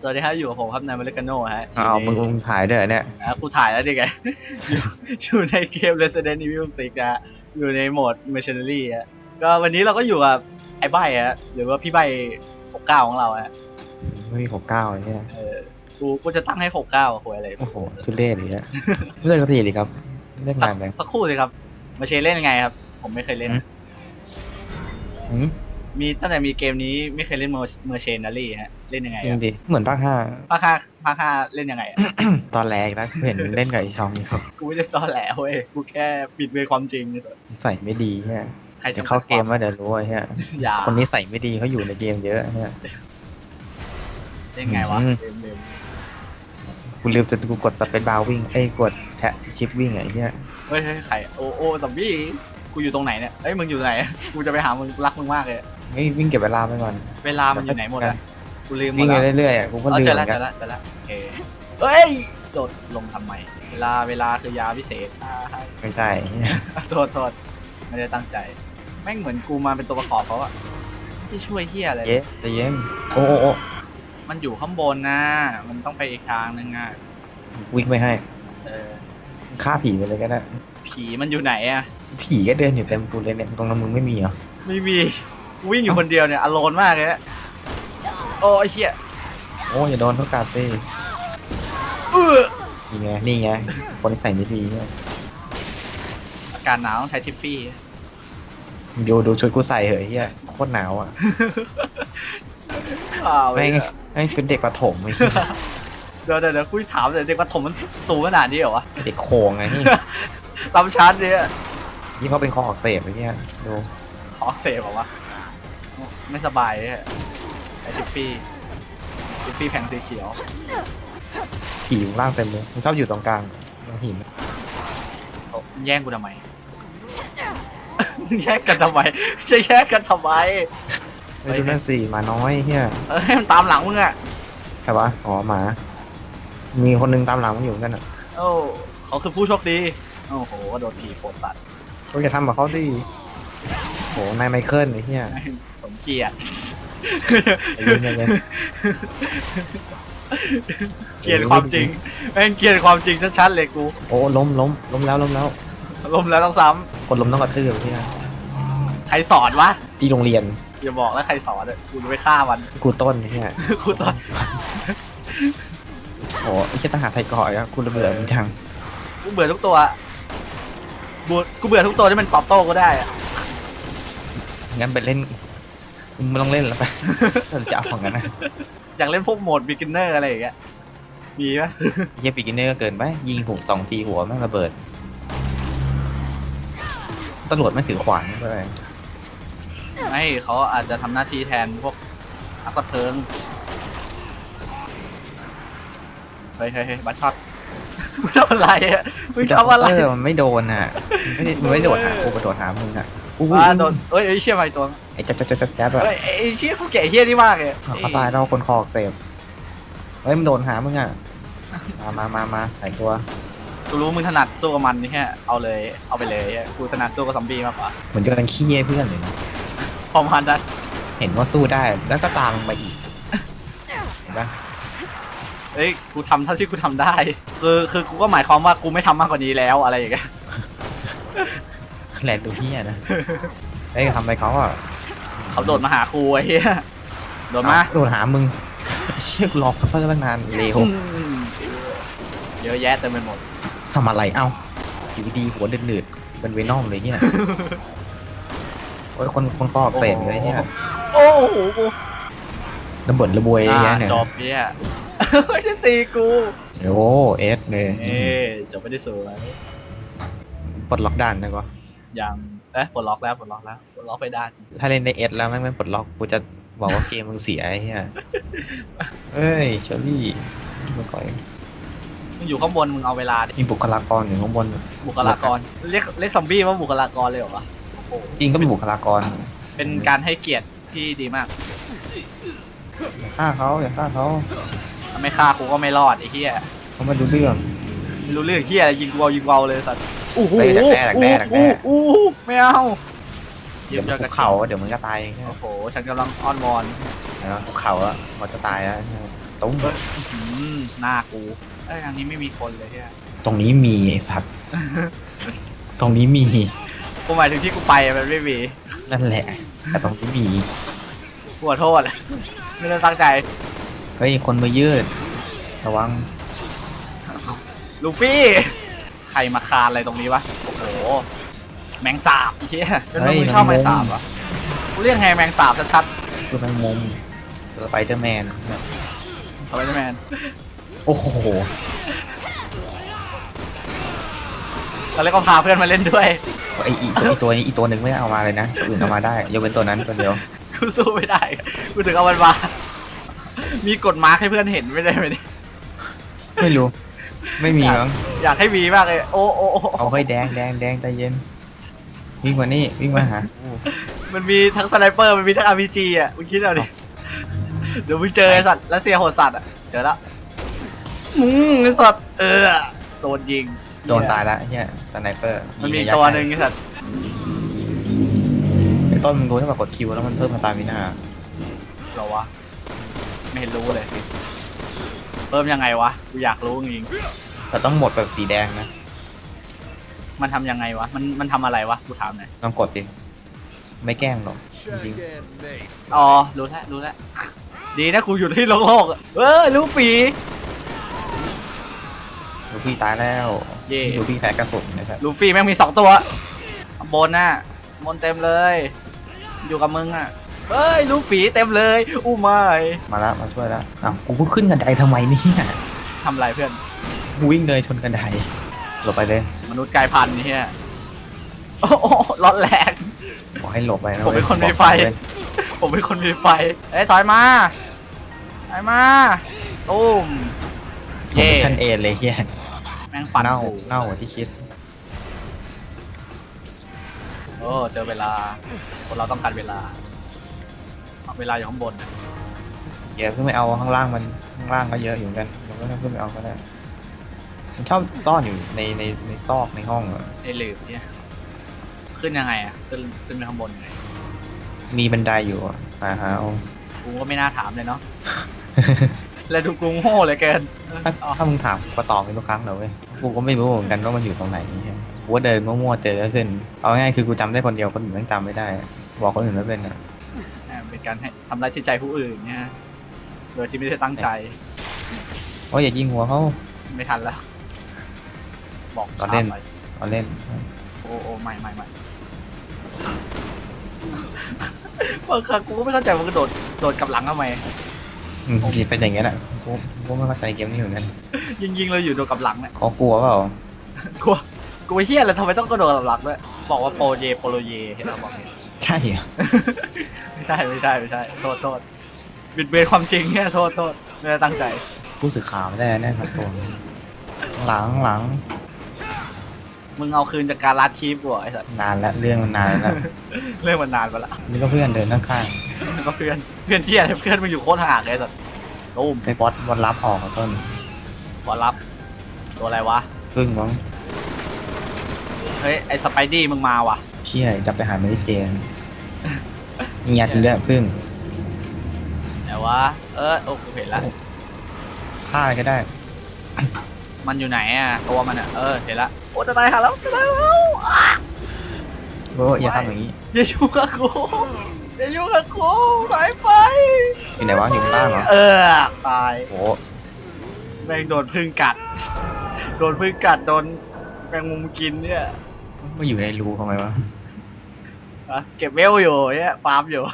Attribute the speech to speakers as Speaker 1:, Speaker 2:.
Speaker 1: สวัสดีครับอยู่กับผมครับนายมาริกาโน่ฮะ
Speaker 2: อ้าวมึงมึงถ่ายด้วยเหรอเนี่ย
Speaker 1: อะกูถ่ายแล้วดิไงอยู่อยู่ในเกม Resident Evil 6นะอยู่ในโหมด Mercenary ฮะก็วันนี้เราก็อยู่กับไอ้ใบฮะหรือว่าพี่ใบ69 ของเราฮะ
Speaker 2: ไม่มีหกเก้าเลยเนี่ย
Speaker 1: เออกูกูจะตั้งให้ 69อะคุยอะไร
Speaker 2: โอ้โหทุเรศเลยเนี่ยเล่นกระตีเลยครับ เล่น
Speaker 1: สัก
Speaker 2: นานเลย
Speaker 1: สักครู่สิครับ มาเชเล่นยังไงครับ ผมไม่เคยเล่น
Speaker 2: หืม
Speaker 1: มีตั้งแต่มีเกมนี้ไม่เคยเล่นเมอร์เชนารีฮะ เล่นยังไง
Speaker 2: จริ
Speaker 1: อะ
Speaker 2: งดิเหมือนภาคห้า
Speaker 1: ภาคห้าภาคห้าเล่นยังไงอะ
Speaker 2: ตอนแรกนะเห็นมึงเล่นกับไอชองอยู่
Speaker 1: กูไม่ได้ตอแหลเว้ยกูแค่ปิดเบยความจริงเฉย
Speaker 2: ใส่ไม่ดีเนี่ย
Speaker 1: ใคร
Speaker 2: จะเข้าเกมว่าเดี๋ยวรู้ไอ้เนี่ย
Speaker 1: อย่า
Speaker 2: คนนี้ใส่ไม่ดีเขาอยู่ในเกมเยอะเนี่ย
Speaker 1: เล่นไงวะ
Speaker 2: อืม
Speaker 1: เกมเกม
Speaker 2: กูลืมจะกูกดสเปซบาร์วิ่งไอ้ยกดแทะชิปวิ่งไอ้เนี่ย
Speaker 1: เฮ้ยเฮ้ยใครโอ้โอ้ซอมบี้กูอยู่ตรงไหนเนี่ยเอ้ยมึงอยู่ไหน กูจะไปหามึงรักมึงมากเลย
Speaker 2: ไม่วิ่งเก็บเวลาไปก่อน
Speaker 1: เวลามันอยู่ไหนหมดอะ กูลืมหม
Speaker 2: วิ่
Speaker 1: ด
Speaker 2: งไป
Speaker 1: แล้ว
Speaker 2: เรื่อยๆอะกูก็
Speaker 1: เออ
Speaker 2: ลืม
Speaker 1: เจอ
Speaker 2: เห
Speaker 1: แล้
Speaker 2: มื
Speaker 1: ว
Speaker 2: อน
Speaker 1: เจ
Speaker 2: กั
Speaker 1: อนแล้วเจอแล้วโอเคเฮ้ยโดดลงทำไมเวลาเวลาคือยาพิเศษอ่าให้
Speaker 2: ไม่ใช่
Speaker 1: โทษโทษไม่ได้ตั้งใจ แม่งเหมือนกูมาเป็นตัวประกอบเขาอะไม่ได้ช่วยเฮียอะไรเลย
Speaker 2: เย้ใจเย็นโอ้โอ้โอ้
Speaker 1: มันอยู่ข้างบนนะมันต้องไปอีกทางนึงอะ
Speaker 2: วิ่งไม่ให้
Speaker 1: เออ
Speaker 2: ฆ่าผีไปเลยก็ได้
Speaker 1: ผีมันอยู่ไหนอะ
Speaker 2: ผีก็เดินอยู่เต็มกูเลยเนี่ยตรงนั้นมึงไม่มีเหรอ
Speaker 1: ไม่มีกูวิ่งอยู่คนเดียวเนี่ยอโลนมากเลยอะ โอ้ไอ้เหี้ย
Speaker 2: โอ้ยอย่าโดนทุกการสิ
Speaker 1: เออ
Speaker 2: นี่ไงนี่ไงคนที่ใส่ไม่ดีเนี่ย
Speaker 1: อากาศหนาวต้องใช้ทิฟฟี่
Speaker 2: ดูดูชุดกูใส่เหอะไอ้เฮียโคตรหนาวอะ
Speaker 1: อ้าว
Speaker 2: แม่ง
Speaker 1: เว้ย
Speaker 2: แม่งชุดเด็กประถมไอ้เหี้ย
Speaker 1: เดี๋ยวเดี๋ยวเดี๋ยวคุยถามเดี๋ยวเด็กประถมมันสูงขนาดนี้เหรอวะ
Speaker 2: เด็กโคงไงนี่
Speaker 1: ลำชั้นเนี่ย
Speaker 2: ยี่เขาเป็นคออักเสบไอ้เหี้ยดู
Speaker 1: ขอเสพเหรอวะ ไม่สบายเลย อะไอ้ทิฟฟี่ทิฟฟี่แผงสีเขียว
Speaker 2: ผีอยู่ล่างเต็มเลยมันชอบอยู่ตรงกลางตรงหิน
Speaker 1: โอ้แย่งกูทำไม แย่งกันทำไมจะแย่งกันทำไม
Speaker 2: ไม่ดูนั่นสิหมาน้อยเฮีย
Speaker 1: เออให้มันตามหลังมึงอะ
Speaker 2: ใช่ปะอ๋อหมา มีคนหนึงตามหลังมันอยู่เหมือนกันอะ
Speaker 1: โอ้เขาคือผู้โชคดี โอ้โหโดนถีบโคตรสัตว์
Speaker 2: ก็จะทำกับเขาดิโหนายไมเคิลไอ้เหี้ย
Speaker 1: สมเกียรติ
Speaker 2: ไอ้เหี้ยเนี่ย
Speaker 1: เกลียดความจริงแม่งเกลียดความจริงชัดๆเลยกู
Speaker 2: โอ้ล้มล้มล้มแล้วล้มแล้ว
Speaker 1: ลมแล้วต้องซ้
Speaker 2: กดล้มต้องกระทืบไอ้เหี้ยำ
Speaker 1: ใครสอนวะ
Speaker 2: ที่โรงเรียน
Speaker 1: อย่าบอกแล้วใครสอนอะกูจะไปฆ่ามัน
Speaker 2: กูต้นไอ้เหี้ย
Speaker 1: กูตอน
Speaker 2: โอ้ไอ้เหี้ยทหารใส่เกราะอะกูระเบิดมันจัง
Speaker 1: กูเบื่อทุกตัวกูกูเบื่อทุกตัวที่มันตอบโต้กูได้อะ
Speaker 2: งั้นไปเล่น มึงไม่ต้องเล่นแล้วไปถ้าจะเอาของกันนะ
Speaker 1: อยากเล่นพวกโหมด beginner อะไรอย่างเงี้ย มีปะ
Speaker 2: เฮียปีกินเนอร์เกินไปยิงหัวสองทีหัวแม่งระเบิดตำรวจไม่งถือขวานด้วย
Speaker 1: ไม่เขาอาจจะทำหน้าที่แทนพวกนักประเทิง เฮ้ยเฮ้ยเฮ้ยบัตช็อตมึงทำอะไรอะมึงทำอะไร
Speaker 2: เออมันไม่โดนอะมันไม่ได้มันไม่โดดหากูกระโดดหามึงอะ อู้
Speaker 1: อ่าโดนเอ้ยเอ้ยเชี่ยไปตัว
Speaker 2: ไอ้จับจับจับจับจับอะ
Speaker 1: เฮ้ยไอ้เชี่ยกูแก่เฮี้ยนี่มากเลย
Speaker 2: เขาตายแล้วคนคออักเสบเฮ้ยมันโดนหามึงอะมามามามาใส่ตัว
Speaker 1: กูรู้มึงถนัดสู้กับมันนี่แค่เอาเลยเอาไปเลยกูถนัดสู้กับซอมบี้มากกว่า
Speaker 2: เหมือนจะเป็นขี้ให้เพื่อนเลยนะ
Speaker 1: พอมันนะ
Speaker 2: เห็นว่าสู้ได้แล้วก็ตามมึงมาอีกเห็นปะ
Speaker 1: เอ้ยกูทำเท่าที่กูทำได้ คือคือกูก็หมายความว่ากูไม่ทำมากกว่านี้แล้วอะไรอย่างเงี้ย
Speaker 2: แหลกดูเฮียนะไอ้ยทำอะไรเขาอะ
Speaker 1: เขาโดดมาหากูไอ้เหี้ยโดดมา
Speaker 2: เอ้โดนหามึง เชี่ยกูรอเขาตั้งนานเลว
Speaker 1: อืมเยอะแยะเต็มไปหมด
Speaker 2: ทำอะไรเอ้าอยู่ดีๆหัวเดือดเดือดๆเป็นเวนอมเลยเนี่ยโอ้ยคนคนคออักเสบเลยเนี่ย
Speaker 1: โอ้โหกู
Speaker 2: ระเบิดระบวยอะไร
Speaker 1: อ่า
Speaker 2: เงี้ยเนี่ย
Speaker 1: จบเนี่ยไม่ใช่ตีกู
Speaker 2: โอ้เอสเลย
Speaker 1: เอ้ยจบไม่ได้สวย
Speaker 2: ปลดล็อกด่านนะก็
Speaker 1: ยังเอ๊ะปลดล็อกแล้วปลดล็อกแล้วปลดล็อกไปได้
Speaker 2: ถ้าเล่นในเอสแล้วแม่งไม่ปลดล็อกกูจะบอกว่าเกมมึงเสียไอ้เหี้ยเอ้ยเชอรี่มาก่อย
Speaker 1: มึงอยู่ข้างบนมึงเอาเวลาดิ
Speaker 2: มีบุคลากรอยู่ข้างบน
Speaker 1: บุคลากรเรียกเรียกซอมบี้ว่าบุคลากรเลยเหรอวะโอ้โห
Speaker 2: จริงก็เป็นบุคลากร
Speaker 1: เป็นการให้เกียรติที่ดีมาก
Speaker 2: อย่าฆ่าเขาอย่าฆ่าเขา
Speaker 1: ถ้าไม่ฆ่ากูก็ไม่รอดไอ้เหี้ย
Speaker 2: เขาไม่รู้เรื่อง
Speaker 1: ไม่รู้เรื่องเหี้ยอะไรยิงกูเอายิงกูเอาเลยสัตว์โอ้โห
Speaker 2: เฮ้ยดักแด้ดักแด้ดักแด้
Speaker 1: อู้หูไม่เอา
Speaker 2: เดี๋ยวมันคุกเข่าเดี๋ยวมึงก็ตาย
Speaker 1: โอ้โหฉันกำลังอ้อนวอน
Speaker 2: นะคุกเข่าอะพอจะตายแล้วตุ้ง
Speaker 1: อืมหน้ากูเอ้ยทางนี้ไม่มีคนเลยเนี่ย
Speaker 2: ตรงนี้มีไอ้สัตว์ตรงนี้มี
Speaker 1: กูหมายถึงที่กูไปอะมันไม่มี
Speaker 2: นั่นแหละ แต่ตรงนี้มี
Speaker 1: กูขอโทษอะไม่ได้ตั้งใจ
Speaker 2: เฮ้ยคนมือยืด ระวัง
Speaker 1: ลูฟี่ ใครมาคานอะไรตรงนี้วะ โอ้โห แมงสาบไอ้เฮียเป็น
Speaker 2: เฮ้ย
Speaker 1: มึงชอบ
Speaker 2: แม
Speaker 1: แม
Speaker 2: ง
Speaker 1: ง
Speaker 2: มุม
Speaker 1: สาบเหรอกูเรียกไงแมงสาบชัด
Speaker 2: คือแมงมุมสไปเดอร์แมน
Speaker 1: ๆสไปเดอร์แมน
Speaker 2: โอ้โห
Speaker 1: เราเรียกก็พาเพื่อนมาเล่นด้วย
Speaker 2: ไออีตัวอีตัวนี้อีตัวหนึ่งไม่เอามาเลยนะตัวอื่นเอามาได้ยกเว้นตัวนั้นตัวเดียว
Speaker 1: กูสู้ไม่ได้ กูถึงเอามันมา มีกดมาร์คให้เพื่อนเห็นไม่ได้ไหมเนี่ย
Speaker 2: ไม่รู้ ไม่มีมั้ง
Speaker 1: อยากให้มีมากเลย โอ้โอ้โอ้
Speaker 2: เอาเฮ้ยแดงแดงแดงใจเย็น วิ่งมานี่วิ่งมาหา
Speaker 1: มันมีทั้งสไนเปอร์มันมีทั้งอาร์พีจีอะมึงคิดเอาดิเดี๋ยวมึงเจอไอ้สัตว์รัสเซียโหดสัตว์อะเจอแล้วอืมไอ้สัตว์เออโดนยิง
Speaker 2: โดนตายละเนี่ยสไนเปอร์
Speaker 1: มันมี
Speaker 2: ระยะ
Speaker 1: ตัว
Speaker 2: ไกล
Speaker 1: หนึ่งไอ้สัตว์
Speaker 2: ไอ้ต้นมึงรู้ใช่ป่ะกดคิวแล้วมันเพิ่มมาตามิน่า
Speaker 1: เหรอวะ ไม่เห็นรู้เลย เพิ่มยังไงวะกูอยากรู้จริง
Speaker 2: แต่ต้องหมดแบบสีแดงนะ
Speaker 1: ๆมันทำยังไงวะ มันมันทำอะไรวะกูถามหน่อย
Speaker 2: ลองกดดิ ไม่แกล้งหรอก จริง
Speaker 1: อ๋อ รู้แล้วรู้แล้ว ดีนะกูอยู่ที่โลกโลกอะเอ้ยรู้ปี
Speaker 2: ลูฟี่ตายแล้ว
Speaker 1: เย่
Speaker 2: ลูฟี่แพ้กระสุนนะครับ
Speaker 1: ลูฟี่แม่งมีสองตัวข้างบนน่ะบนเต็มเลย อยู่กับมึงอะ เฮ้ยลูฟี่เต็มเลย อู้ไม่
Speaker 2: มาแล้วมาช่วยแล้วอ้าวกูก็ขึ้นกันไดทำไมเนี่ย
Speaker 1: ทำไรเพื่อน
Speaker 2: กูวิ่งเลยชนกันไดหลบไปเลย
Speaker 1: มนุษย์กลายพันธุ์นี่เฮียโอ้โหร้อนแรง
Speaker 2: บอกให้หลบไปนะ
Speaker 1: ผมเป็นคนมีไฟ
Speaker 2: บอกเลย
Speaker 1: ผมเป็นคนมีไฟเอ้ยถอยมาถอยมาตุ้ม
Speaker 2: ผม
Speaker 1: เย่
Speaker 2: ชันเอ็นเลยเฮีย
Speaker 1: แม่งฟัน
Speaker 2: เน่า
Speaker 1: กู
Speaker 2: เน่ากว่าที่คิด
Speaker 1: โอ้เจอเวลาคนเราต้องการเวลา เอาเวลาอยู่ข้างบนน่ะ
Speaker 2: เดี๋ยวขึ้นไปเอาข้างล่างมันข้างล่างก็เยอะอยู่เหมือนกันเดี๋ยวก็ขึ้นไปเอาก็ได้มันชอบซ่อนอยู่ในในในซอกในห้องอะ
Speaker 1: ไอ้หลืบเนี่ยขึ้นยังไงอะขึ้นขึ้นไปข้างบนยังไง
Speaker 2: มีบันไดอยู่อะหาหาเอา
Speaker 1: กูก็ไม่น่าถามเลยเนาะ แล้วดูกูโง่เหลยเกิน
Speaker 2: ถ้า
Speaker 1: อ๋อ
Speaker 2: ถ้ามึงถามก็ตอบเป็นทุกครั้งเลยเว้ยกูก็ไม่รู้เหมือนกันว่ามันอยู่ตรงไหนเนี่ยกูว่าเดินมั่วๆเจอก็ขึ้น เอาง่ายๆคือกูจำได้คนเดียวคนอื่นแม่งจำไม่ได้บอกคนอื่นไม่เป็นอะ
Speaker 1: อ่า เป็นการให้ทำร้ายจิตใจผู้อื่นเนี่ยโดยที่ไม่ได้ตั้งใจ
Speaker 2: โอ้ยอย่ายิงหัวเขา
Speaker 1: ไม่ทันแล้ว บอก
Speaker 2: เราเล่น
Speaker 1: ช้าไป
Speaker 2: เอาเล่น
Speaker 1: โอ้โอ้ไม่ไม่ไม่บางครั้งกูก็ไม่เข้าใจว่ากูโดดโดดกลับหลังทำไม
Speaker 2: อืมทีเป็นอย่างเงี้ยแหละกูกูไม่เข้าใจเกมนี้เหมือนกัน
Speaker 1: ยิงยิงๆเราอยู่โดดกลับหลังเนี่ย
Speaker 2: เขากลัวเปล่า
Speaker 1: กลัวกูไปเฮียอะไรทำไมต้องกระโดดกลับหลังด้วยบอกว่าโปรเยโปโลเยเห็นเราบอกเนี่ย
Speaker 2: ใช่เหรอ
Speaker 1: ไม่ใช่ไม่ใช่ไม่ใช่โทษโทษบิดเบือนความจริงเนี่ยโทษโทษไม่ได้ตั้งใจ
Speaker 2: ผู้สื่อข่าวไม่ได้แน่ครับตัวหลังหลัง
Speaker 1: มึงเอาคืนจากการลัดคลิปกูเหรอไอ้สัส
Speaker 2: นานแล้วเรื่องมันนานแล้ว
Speaker 1: เรื่องมันนานไปละ
Speaker 2: นี่ก็เพื่อนเดินข้าง
Speaker 1: ก็เพื่อนเพื่อนที่อะไรเพื่อนมึงอยู่โคตรห่างเลยไอ้สัสตูม
Speaker 2: ๆไปบอสบอสรับออกอะต้น
Speaker 1: ขอรับ ตัวอะไรวะ
Speaker 2: พึ่งมั้ง
Speaker 1: เฮ้ยไอสไปดี้มึงมาว่ะ
Speaker 2: เชี่ยจับไปหาไม่ได้เจน นี่ยัดอยู่เรื่อยพึ่ง
Speaker 1: ไหนวะเออโอ้กูเห็นแล้ว
Speaker 2: ฆ่าอะไรก็ได้
Speaker 1: มันอยู่ไหนอะตัวมันอะเออเห็นละโอ้จะตายหาแล้วจะตายแล้วอะ
Speaker 2: โอ้ยอย่าทำอย่างนี้
Speaker 1: อย่ายุ่งกับกูอย่ายุ่งกับกูหายไป
Speaker 2: อยู่ไหนวะอยู่ข้างล่างเหรอ
Speaker 1: เออตาย
Speaker 2: โอ้
Speaker 1: แม่งโดนพึ่งกัด โดนพึ่งกัดโดนแมงมุมกินเนี่ย
Speaker 2: มาอยู่ในรูทำไมวะ
Speaker 1: อะ เก็บเวลอยู่เนี่ยฟาร์มอยู่